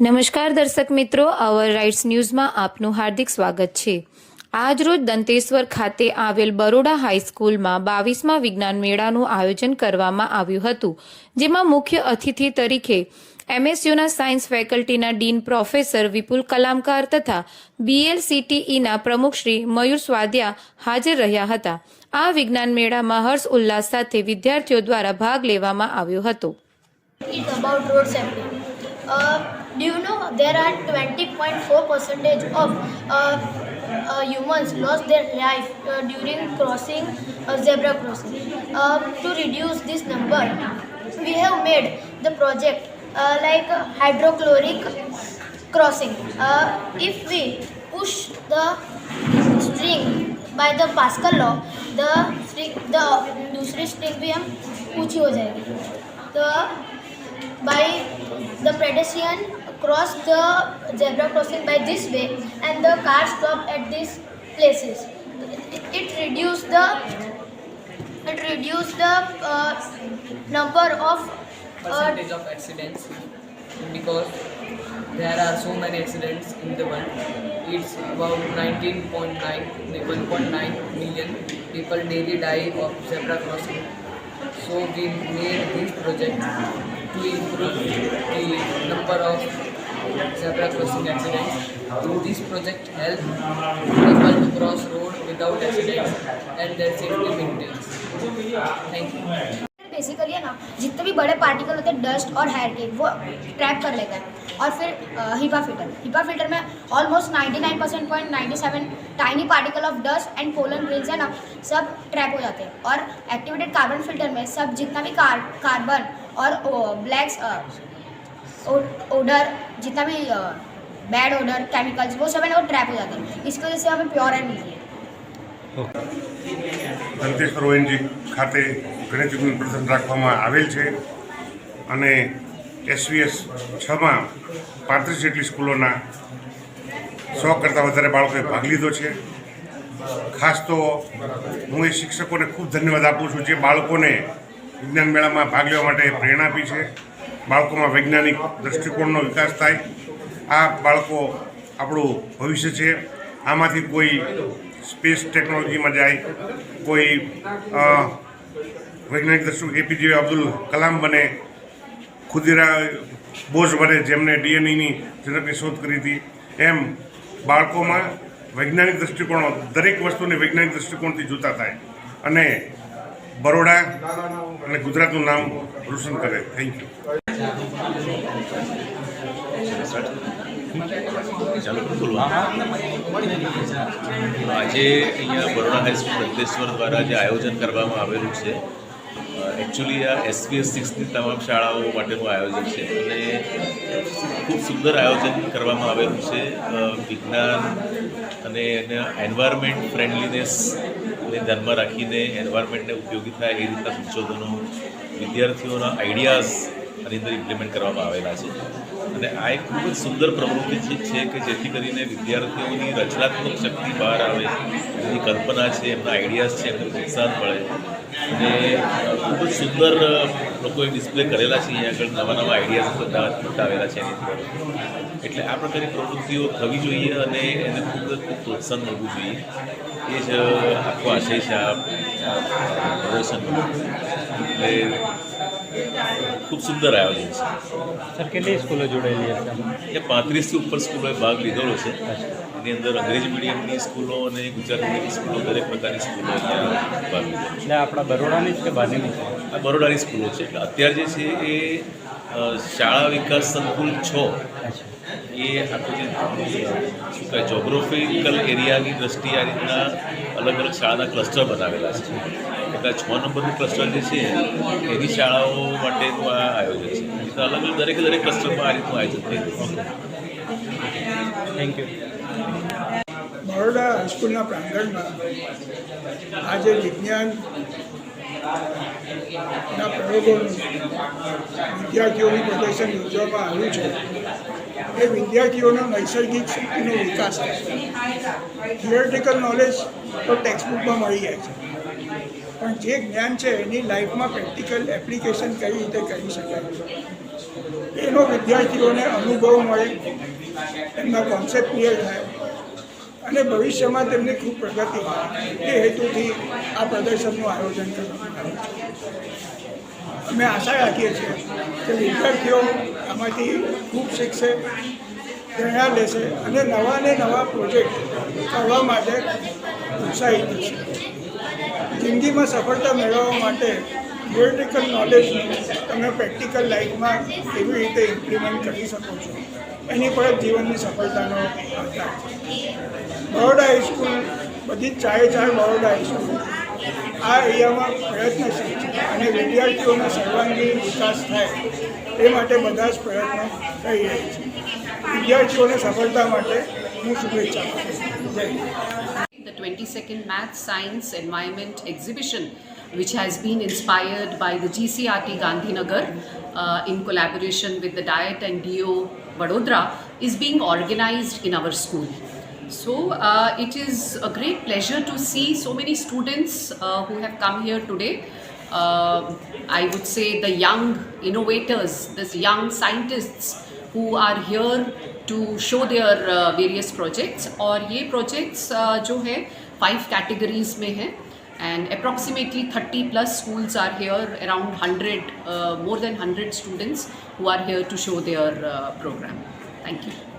નમસ્કાર દર્શક મિત્રો અવર રાઇટ્સ ન્યૂઝમાં આપનું હાર્દિક સ્વાગત છે. આજરોજ દંતેશ્વર ખાતે આવેલ બરોડા હાઈસ્કૂલમાં બાવીસમાં વિજ્ઞાન મેળાનું આયોજન કરવામાં આવ્યું હતું, જેમાં મુખ્ય અતિથિ તરીકે એમએસયુના સાયન્સ ફેકલ્ટીના ડીન પ્રોફેસર વિપુલ કલામકાર તથા બીએલસીટીઈના પ્રમુખ શ્રી મયુર સ્વાદ્યા હાજર રહ્યા હતા. આ વિજ્ઞાન મેળામાં હર્ષ ઉલ્લાસ સાથે વિદ્યાર્થીઓ દ્વારા ભાગ લેવામાં આવ્યો હતો. is about road safety. Uh, do you know there are 20.4 percentage of uh, uh, humans lost their life uh, during crossing a zebra crossing? Uh, to reduce this number, we have made the project uh, like a hydrochloric crossing. Uh, if we push the string by the Pascal law, the string, the दूसरी string भी हम ऊंची हो जाएगी तो by the pedestrian cross the zebra crossing by this way and the car stop at these places it, it reduce the it reduce the uh, number of uh, percentage of accidents because there are so many accidents in the world. It's about 19.9, 1.9 million people daily die of zebra crossing. So we made this project to improve the number of zebra crossing this project help people to cross road without and their safety. Thank you. Basically है ना, जितने भी बड़े particle होते हैं dust और hair के, वो ट्रैप कर लेता है और फिर हिपा फ़िल्टर हिपा फ़िल्टर में almost 99 percent point ninety seven tiny particle of dust and pollen grains है ना, सब ट्रैप हो जाते हैं और एक्टिवेटेड कार्बन फ़िल्टर में सब जितना भी कार कार्बन और ब्लैक्स ओडर जितना भी बैड ओडर केमिकल्स वो सब है ना वो ट्रैप हो जाते हैं इसकी वजह से हमें प्योर एयर मिलती है દંતેશ્વર ઓએનજી ખાતે ગણેશ વિજ્ઞાન પ્રદર્શન રાખવામાં આવેલ છે અને એસવીએસ છમાં પાંત્રીસ જેટલી સ્કૂલોના સો કરતાં વધારે બાળકોએ ભાગ લીધો છે ખાસ તો હું એ શિક્ષકોને ખૂબ ધન્યવાદ આપું છું જે બાળકોને વિજ્ઞાન મેળામાં ભાગ લેવા માટે પ્રેરણા આપી છે. બાળકોમાં વૈજ્ઞાનિક દૃષ્ટિકોણનો વિકાસ થાય. આ બાળકો આપણું ભવિષ્ય છે. આમાંથી કોઈ સ્પેસ ટેકનોલોજીમાં જાય, કોઈ વૈજ્ઞાનિક દૃષ્ટિ એપીજે અબ્દુલ કલામ બને, ખુદીરા બોઝ બને, જેમને ડીએનએની જનકની શોધ કરી હતી. એમ બાળકોમાં વૈજ્ઞાનિક દૃષ્ટિકોણો દરેક વસ્તુને વૈજ્ઞાનિક દૃષ્ટિકોણથી જોતા થાય. અને બરોડા અને ગુજરાતનું નામ રોશન કરે. થેન્ક યુ ચાલો આજે અહીંયા બરોડા હાઈસ્કૂલ અંકલેશ્વર દ્વારા જે આયોજન કરવામાં આવેલું છે એકચ્યુઅલી આ એસપીએસ સિક્સની તમામ શાળાઓ માટેનું આયોજન છે. અને ખૂબ સુંદર આયોજન કરવામાં આવેલું છે વિજ્ઞાન અને એના એન્વાયરમેન્ટ ફ્રેન્ડલીનેસને ધ્યાનમાં રાખીને એન્વાયરમેન્ટને ઉપયોગી થાય એ રીતના સંશોધનો વિદ્યાર્થીઓના આઈડિયાઝ આની અંદર ઇમ્પ્લિમેન્ટ કરવામાં આવેલા છે. અને આ એક ખૂબ જ સુંદર પ્રવૃત્તિ છે કે જેથી કરીને વિદ્યાર્થીઓની રચનાત્મક શક્તિ બહાર આવે એમની કલ્પના છે, એમના આઈડિયાઝ છે, એમને પ્રોત્સાહન મળે. અને ખૂબ જ સુંદર લોકોએ ડિસ્પ્લે કરેલા છે અહીંયા આગળ, નવા નવા આઈડિયાઝ બધા બતાવેલા છે એની અંદર. એટલે આ પ્રકારની પ્રવૃત્તિઓ થવી જોઈએ અને એને ખૂબ જ ખૂબ પ્રોત્સાહન મળવું જોઈએ. એ જ આખો આશય છે આ પ્રદર્શનનો. એટલે ખૂબ સુંદર આયોજન છે. સર કેટલી સ્કૂલો જોડાયેલી છે એ પાંત્રીસથી ઉપર સ્કૂલોએ ભાગ લીધેલો છે. એની અંદર અંગ્રેજી મીડિયમની સ્કૂલો અને ગુજરાતી મીડિયમની સ્કૂલો દરેક પ્રકારની સ્કૂલો અહીંયા ભાગ લીધો છે. એટલે આપણા બરોડાની જ કે બહારની છે આ બરોડાની સ્કૂલો છે. એટલે અત્યારે જે છે એ શાળા વિકાસ સંકુલ છ. એ આખું જે શું કહે જોગ્રાફિકલ એરિયાની દ્રષ્ટિએ આ રીતના અલગ અલગ શાળાના ક્લસ્ટર બનાવેલા છે. એટલે છ નંબરનું ક્લસ્ટર છે એની શાળાઓ માટેનું આ આયોજન છે. અલગ અલગ દરેક દરેક ક્લસ્ટરમાં આ રીતનું આયોજન થઈ થેન્ક યુ બરોડા હાઈસ્કૂલના પ્રાંગણમાં આજે વિજ્ઞાન ના પ્રયોગોનું વિદ્યાર્થીઓનું પ્રદર્શન યોજવામાં આવ્યું છે. એ વિદ્યાર્થીઓના નૈસર્ગિક શક્તિનો વિકાસ થશે થિયોરિટિકલ નોલેજ તો ટેક્સ્ટબુકમાં મળી જાય છે. પણ જે જ્ઞાન છે એની લાઈફમાં પ્રેક્ટિકલ એપ્લિકેશન કઈ રીતે કરી શકાય એનો વિદ્યાર્થીઓને અનુભવ મળે, એમના કોન્સેપ્ટ ક્લિયર થાય, અને ભવિષ્યમાં તેમની ખૂબ પ્રગતિ એ હેતુથી આ પ્રદર્શનનું આયોજન કરવામાં આવ્યું અમે આશા રાખીએ છીએ કે વિદ્યાર્થીઓ આમાંથી ખૂબ શીખશે પ્રેરણા લેશે અને નવા ને નવા પ્રોજેક્ટ કરવા માટે ઉત્સાહિત થશે. જિંદગીમાં સફળતા મેળવવા માટે થિયોરિટિકલ નોલેજ તમે પ્રેક્ટિકલ લાઈફમાં કેવી રીતે ઇમ્પ્લિમેન્ટ કરી શકો છો? એની પર જીવનની સફળતાનો આધાર છે. બરોડા હાઈસ્કૂલ બધી ચારે ચાર બરોડા હાઈસ્કૂલ આ એરિયામાં પ્રયત્નશીલ છે અને વિદ્યાર્થીઓનો સર્વાંગી વિકાસ થાય એ માટે બધા જ પ્રયત્નો થઈ રહ્યા છે. વિદ્યાર્થીઓને સફળતા માટે હું શુભેચ્છા છું. જય 22nd Math Science Environment exhibition, which has been inspired by the GCRT Gandhinagar uh, in collaboration with the Diet and DO Vadodara, is being organized in our school. So uh, it is a great pleasure to see so many students uh, who have come here today. Uh, I would say the young innovators, these young scientists who are here to show their uh, various projects और ये projects uh, जो है five categories में है and approximately 30 plus schools are here around 100 uh, more than 100 students who are here to show their uh, program thank you